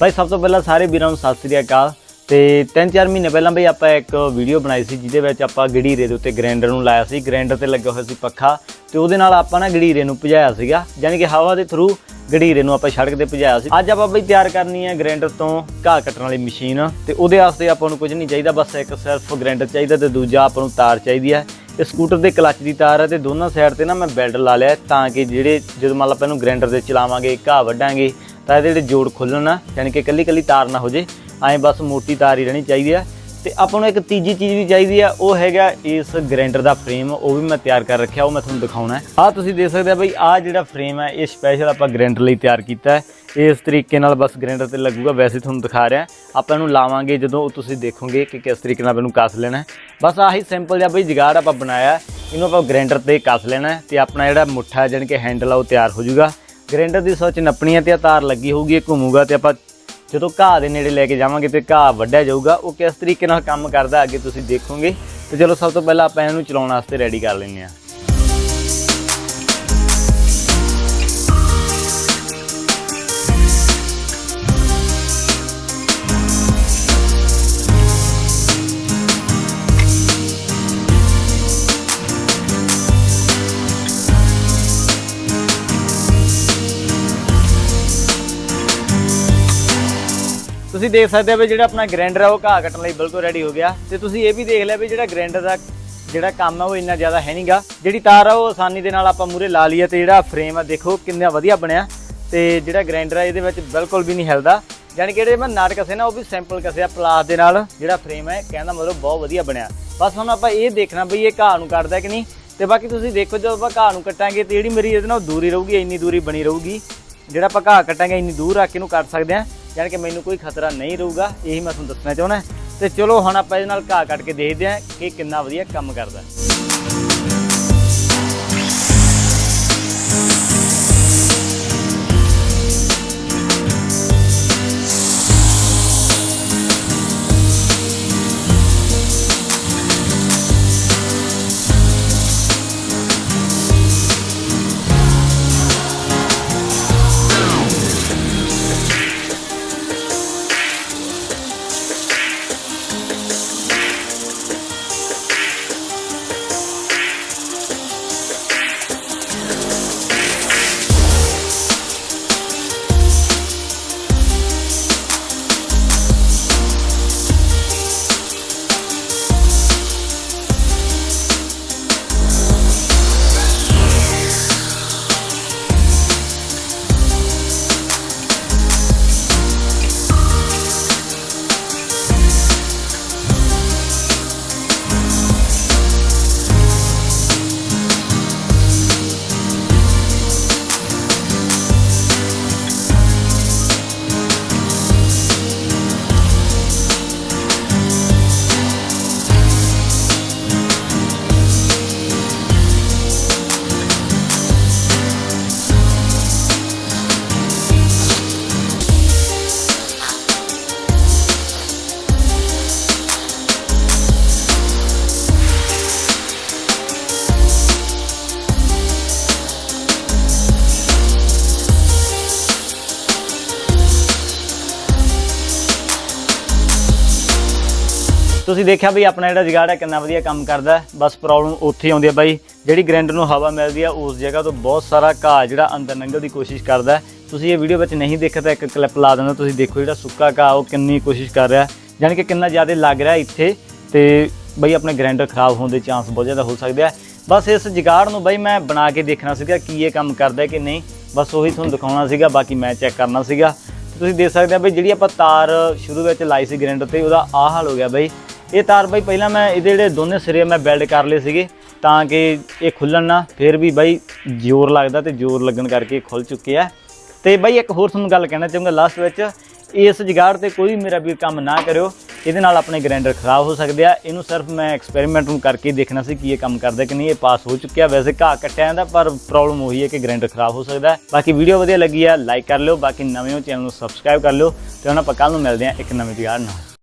ਭਾਈ, ਸਭ ਤੋਂ ਪਹਿਲਾਂ ਸਾਰੇ ਵੀਰਾਂ ਨੂੰ ਸਤਿ ਸ੍ਰੀ ਅਕਾਲ ਤੇ 3-4 ਮਹੀਨੇ ਪਹਿਲਾਂ ਬਈ ਆਪਾਂ ਇੱਕ ਵੀਡੀਓ ਬਣਾਈ ਸੀ, ਜਿਹਦੇ ਵਿੱਚ ਆਪਾਂ ਗੜੀਰੇ ਦੇ ਉੱਤੇ ਗ੍ਰਾਈਂਡਰ ਨੂੰ ਲਾਇਆ ਸੀ। ਗ੍ਰਾਈਂਡਰ ਤੇ ਲੱਗਾ ਹੋਇਆ ਸੀ ਪੱਖਾ ਤੇ ਉਹਦੇ ਨਾਲ ਆਪਾਂ ਨਾ ਗੜੀਰੇ ਨੂੰ ਭਜਾਇਆ ਸੀਗਾ, ਯਾਨੀ ਕਿ ਹਵਾ ਦੇ ਥਰੂ ਗੜੀਰੇ ਨੂੰ ਆਪਾਂ ਸੜਕ ਤੇ ਭਜਾਇਆ ਸੀ। ਅੱਜ ਆਪਾਂ ਬਈ ਤਿਆਰ ਕਰਨੀ ਹੈ ਗ੍ਰਾਈਂਡਰ ਤੋਂ ਘਾਹ ਕੱਟਣ ਵਾਲੀ ਮਸ਼ੀਨ ਤੇ ਉਹਦੇ ਵਾਸਤੇ ਆਪਾਂ ਨੂੰ ਕੁਝ ਨਹੀਂ ਚਾਹੀਦਾ, ਬਸ ਇੱਕ ਸਿਰਫ ਗ੍ਰਾਈਂਡਰ ਚਾਹੀਦਾ ਤੇ ਦੂਜਾ ਆਪਾਂ ਨੂੰ ਤਾਰ ਚਾਹੀਦੀ ਹੈ। ਇਹ ਸਕੂਟਰ ਦੇ ਕਲੱਚ ਦੀ ਤਾਰ ਹੈ ਤੇ ਦੋਨਾਂ ਸਾਈਡ ਤੇ ਨਾ ਮੈਂ ਬੈਲਟ ਲਾ ਲਿਆ ਤਾਂ ਕਿ ਜਿਹੜੇ ਜਦੋਂ ਮੰਨ ਲਾ ਆਪਾਂ ਇਹਨੂੰ ਗ੍ਰਾਈਂਡਰ ਤੇ ਚਲਾਵਾਂਗੇ, ਘਾਹ ਵੱਢਾਂਗੇ ਤਾਂ ਇਹਦੇ ਜਿਹੜੇ ਜੋੜ ਖੁੱਲਣ ਨਾ, ਯਾਨੀ ਕਿ ਇਕੱਲੀ ਇਕੱਲੀ ਤਾਰ ਨਾ ਹੋ ਜੇ, ਐਂ ਬਸ ਮੋਟੀ ਤਾਰ ਹੀ ਰਹਿਣੀ ਚਾਹੀਦੀ ਹੈ ਤੇ ਆਪਾਂ ਨੂੰ ਇੱਕ ਤੀਜੀ ਚੀਜ਼ ਵੀ ਚਾਹੀਦੀ ਆ, ਉਹ ਹੈਗਾ ਇਸ ਗ੍ਰਾਈਂਡਰ ਦਾ ਫਰੇਮ, ਉਹ ਵੀ ਮੈਂ ਤਿਆਰ ਕਰ ਰੱਖਿਆ, ਉਹ ਮੈਂ ਤੁਹਾਨੂੰ ਦਿਖਾਉਣਾ। ਹੈ ਆਹ ਤੁਸੀਂ ਦੇਖ ਸਕਦੇ ਆ ਬਈ, ਆਹ ਜਿਹੜਾ ਫਰੇਮ ਹੈ ਇਹ ਸਪੈਸ਼ਲ ਆਪਾਂ ਗ੍ਰਾਈਂਡਰ ਲਈ ਤਿਆਰ ਕੀਤਾ ਹੈ। ਇਸ ਤਰੀਕੇ ਨਾਲ ਬਸ ਗ੍ਰਾਈਂਡਰ ਤੇ ਲੱਗੂਗਾ, ਵੈਸੇ ਤੁਹਾਨੂੰ ਦਿਖਾ ਰਿਹਾ। ਆਪਾਂ ਇਹਨੂੰ ਲਾਵਾਂਗੇ ਜਦੋਂ ਤੁਸੀਂ ਦੇਖੋਗੇ ਕਿ ਕਿਸ ਤਰੀਕੇ ਨਾਲ ਇਹਨੂੰ ਕੱਸ ਲੈਣਾ ਬਸ ਆਹੀ ਸਿੰਪਲ ਜਿਹਾ ਬਈ, ਜਗਾੜ ਆਪਾਂ ਬਣਾਇਆ ਇਹਨੂੰ ਆਪਾਂ ਗ੍ਰਾਈਂਡਰ ਤੇ ਕੱਸ ਲੈਣਾ ਹੈ ਤੇ ਆਪਣਾ ਜਿਹੜਾ ਮੁੱਠਾ ਜਾਣੀ ਕਿ ਹੈਂਡਲ ਆ, ਉਹ ਤਿਆਰ ਹੋ ਜਾਊਗਾ। ਗ੍ਰਾਈਂਡਰ ਦੀ ਸੋਚ ਨੱਪਣੀ ਹੈ ਤੇ ਤਾਰ ਲੱਗੀ ਹੋਊਗੀ, ਇਹ ਘੁੰਮੂਗਾ ਤੇ ਆਪਾਂ ਜਦੋਂ ਘਾਹ ਦੇ ਨੇੜੇ ਲੈ ਕੇ ਜਾਵਾਂਗੇ ਤੇ ਘਾਹ ਵੱਢਿਆ ਜਾਊਗਾ, ਉਹ ਕਿਸ ਤਰੀਕੇ ਨਾਲ ਕੰਮ ਕਰਦਾ, ਅੱਗੇ ਤੁਸੀਂ ਦੇਖੋਗੇ। ਤੇ ਚਲੋ ਸਭ ਤੋਂ ਪਹਿਲਾਂ ਆਪਾਂ ਇਹਨੂੰ ਚਲਾਉਣ ਵਾਸਤੇ ਰੈਡੀ ਕਰ ਲੈਂਦੇ ਹਾਂ। ਤੁਸੀਂ ਦੇਖ ਸਕਦੇ ਹੋ ਵੀ ਜਿਹੜਾ ਆਪਣਾ ਗ੍ਰਾਈਂਡਰ ਆ, ਉਹ ਘਾਹ ਕੱਟਣ ਲਈ ਬਿਲਕੁਲ ਰੈਡੀ ਹੋ ਗਿਆ। ਤੇ ਤੁਸੀਂ ਇਹ ਵੀ ਦੇਖ ਲਿਆ ਵੀ ਜਿਹੜਾ ਗ੍ਰਾਈਂਡਰ ਦਾ ਜਿਹੜਾ ਕੰਮ ਆ, ਉਹ ਇੰਨਾ ਜ਼ਿਆਦਾ ਹੈ ਨਹੀਂਗਾ ਜਿਹੜੀ ਤਾਰ ਆ, ਉਹ ਆਸਾਨੀ ਦੇ ਨਾਲ ਆਪਾਂ ਮੂਰੇ ਲਾ ਲਈਏ ਤੇ ਜਿਹੜਾ ਫਰੇਮ ਆ, ਦੇਖੋ ਕਿੰਨਾ ਵਧੀਆ ਬਣਿਆ। ਤੇ ਜਿਹੜਾ ਗ੍ਰਾਈਂਡਰ ਆ, ਇਹਦੇ ਵਿੱਚ ਬਿਲਕੁਲ ਵੀ ਨਹੀਂ ਹਿਲਦਾ। ਯਾਨੀ ਕਿ ਜਿਹੜੇ ਮੈਂ ਨਾਟ ਕਸੇ ਨਾ, ਉਹ ਵੀ ਸਿੰਪਲ ਕਸਿਆ ਪਲਾਸ ਦੇ ਨਾਲ ਜਿਹੜਾ ਫਰੇਮ ਹੈ ਕਹਿੰਦਾ ਮਤਲਬ ਬਹੁਤ ਵਧੀਆ ਬਣਿਆ। ਬਸ ਹੁਣ ਆਪਾਂ ਇਹ ਦੇਖਣਾ ਬਈ ਇਹ ਘਾਹ ਨੂੰ ਕੱਟਦਾ ਕਿ ਨਹੀਂ। ਤੇ ਬਾਕੀ ਤੁਸੀਂ ਦੇਖੋ, ਜਦੋਂ ਆਪਾਂ ਘਾਹ ਨੂੰ ਕੱਟਾਂਗੇ ਤੇ ਜਿਹੜੀ ਮੇਰੀ ਇਹਦੇ ਨਾਲ ਦੂਰੀ ਰਹੂਗੀ, ਇੰਨੀ ਦੂਰੀ ਬਣੀ ਰਹੂਗੀ। ਜਿਹੜਾ ਆਪਾਂ ਘਾਹ ਕੱਟਾਂਗੇ, ਇੰਨੀ ਦੂਰ ਰੱਖ ਕੇ ਇਹਨੂੰ ਕੱਟ ਸਕਦੇ ਹਾਂ। ਯਾਨੀ ਕਿ ਮੈਨੂੰ ਕੋਈ ਖਤਰਾ ਨਹੀਂ ਰਹੂਗਾ, ਇਹੀ ਮੈਂ ਤੁਹਾਨੂੰ ਦੱਸਣਾ ਚਾਹੁੰਦਾ। ਤੇ ਚਲੋ ਹੁਣ ਆਪਾਂ ਇਹਦੇ ਨਾਲ ਘਾਹ ਕੱਟ ਕੇ ਦੇਖਦੇ ਹਾਂ ਕਿ ਕਿੰਨਾ ਵਧੀਆ ਕੰਮ ਕਰਦਾ। ਤੁਸੀਂ ਦੇਖਿਆ ਵੀ ਆਪਣਾ ਜਿਹੜਾ ਜਗਾੜ ਹੈ, ਕਿੰਨਾ ਵਧੀਆ ਕੰਮ ਕਰਦਾ ਬਸ ਪ੍ਰੋਬਲਮ ਉੱਥੇ ਆਉਂਦੀ ਹੈ ਬਾਈ, ਜਿਹੜੀ ਗ੍ਰਾਈਂਡਰ ਨੂੰ ਹਵਾ ਮਿਲਦੀ ਆ ਉਸ ਜਗ੍ਹਾ ਤੋਂ ਬਹੁਤ ਸਾਰਾ ਘਾਹ ਜਿਹੜਾ ਅੰਦਰ ਲੰਘਣ ਦੀ ਕੋਸ਼ਿਸ਼ ਕਰਦਾ ਤੁਸੀਂ ਇਹ ਵੀਡੀਓ ਵਿੱਚ ਨਹੀਂ ਦੇਖਿਆ ਤਾਂ ਇੱਕ ਕਲਿੱਪ ਲਾ ਦਿੰਦਾ, ਤੁਸੀਂ ਦੇਖੋ ਜਿਹੜਾ ਸੁੱਕਾ ਘਾਹ ਉਹ ਕਿੰਨੀ ਕੋਸ਼ਿਸ਼ ਕਰ ਰਿਹਾ ਯਾਨੀ ਕਿ ਕਿੰਨਾ ਜ਼ਿਆਦਾ ਲੱਗ ਰਿਹਾ ਇੱਥੇ, ਤੇ ਬਈ ਆਪਣੇ ਗ੍ਰਾਈਂਡਰ ਖਰਾਬ ਹੋਣ ਦੇ ਚਾਂਸ ਬਹੁਤ ਜ਼ਿਆਦਾ ਹੋ ਸਕਦੇ ਆ। ਬਸ ਇਸ ਜਗਾੜ ਨੂੰ ਬਈ ਮੈਂ ਬਣਾ ਕੇ ਦੇਖਣਾ ਸੀਗਾ ਕੀ ਇਹ ਕੰਮ ਕਰਦਾ ਕਿ ਨਹੀਂ। ਬਸ ਉਹੀ ਤੁਹਾਨੂੰ ਦਿਖਾਉਣਾ ਸੀਗਾ, ਬਾਕੀ ਮੈਂ ਚੈੱਕ ਕਰਨਾ ਸੀਗਾ। ਤੇ ਤੁਸੀਂ ਦੇਖ ਸਕਦੇ ਆ ਬਈ, ਜਿਹੜੀ ਆਪਾਂ ਤਾਰ ਸ਼ੁਰੂ ਵਿੱਚ ਲਾਈ ਸੀ ਗ੍ਰਾਈਂਡਰ ਤੇ, ਉਹਦਾ ਆਹ ਹਾਲ ਹੋ ਗਿਆ ਬਈ। ਇਹ ਤਾਰ ਬਾਈ ਪਹਿਲਾਂ ਮੈਂ ਇਹਦੇ ਜਿਹੜੇ ਦੋਨੇ ਸਿਰੇ ਮੈਂ ਵੈਲਡ ਕਰ ਲਏ ਸੀਗੇ, ਤਾਂ ਕਿ ਇਹ ਖੁੱਲਣ ਨਾ, ਫਿਰ ਵੀ ਬਾਈ ਜ਼ੋਰ ਲੱਗਦਾ ਤੇ ਜ਼ੋਰ ਲੱਗਣ ਕਰਕੇ ਇਹ ਖੁੱਲ ਚੁੱਕੇ ਆ। ਤੇ ਬਾਈ ਇੱਕ ਹੋਰ ਤੁਹਾਨੂੰ ਗੱਲ ਕਹਿਣਾ ਚਾਹੂੰਗਾ ਲਾਸਟ ਵਿੱਚ, ਇਸ ਜਗਾੜ ਤੇ ਕੋਈ ਮੇਰਾ ਵੀ ਕੰਮ ਨਾ ਕਰਿਓ, ਇਹਦੇ ਨਾਲ ਆਪਣੇ ਗ੍ਰਾਈਂਡਰ ਖਰਾਬ ਹੋ ਸਕਦੇ ਆ। ਇਹਨੂੰ ਸਿਰਫ ਮੈਂ ਐਕਸਪੈਰੀਮੈਂਟ ਨੂੰ ਕਰਕੇ ਦੇਖਣਾ ਸੀ ਕਿ ਇਹ ਕੰਮ ਕਰਦਾ ਕਿ ਨਹੀਂ, ਇਹ ਪਾਸ ਹੋ ਚੁੱਕਿਆ। ਵੈਸੇ ਘਾਹ ਕੱਟਿਆ ਜਾਂਦਾ ਪਰ ਪ੍ਰੋਬਲਮ ਉਹੀ ਹੈ ਕਿ ਗ੍ਰਾਈਂਡਰ ਖਰਾਬ ਹੋ ਸਕਦਾ ਬਾਕੀ ਵੀਡੀਓ ਵਧੀਆ ਲੱਗੀ ਆ ਲਾਈਕ ਕਰ ਲਿਓ। ਬਾਕੀ ਨਵੇਂ ਹੋ ਚੈਨਲ ਨੂੰ ਸਬਸਕ੍ਰਾਈਬ ਕਰ ਲਿਓ। ਤੇ ਹੁਣ ਆਪਾਂ ਕੱਲ ਨੂੰ ਮਿਲਦੇ ਆ ਇੱਕ ਨਵੇਂ ਜਗਾੜ ਨਾਲ।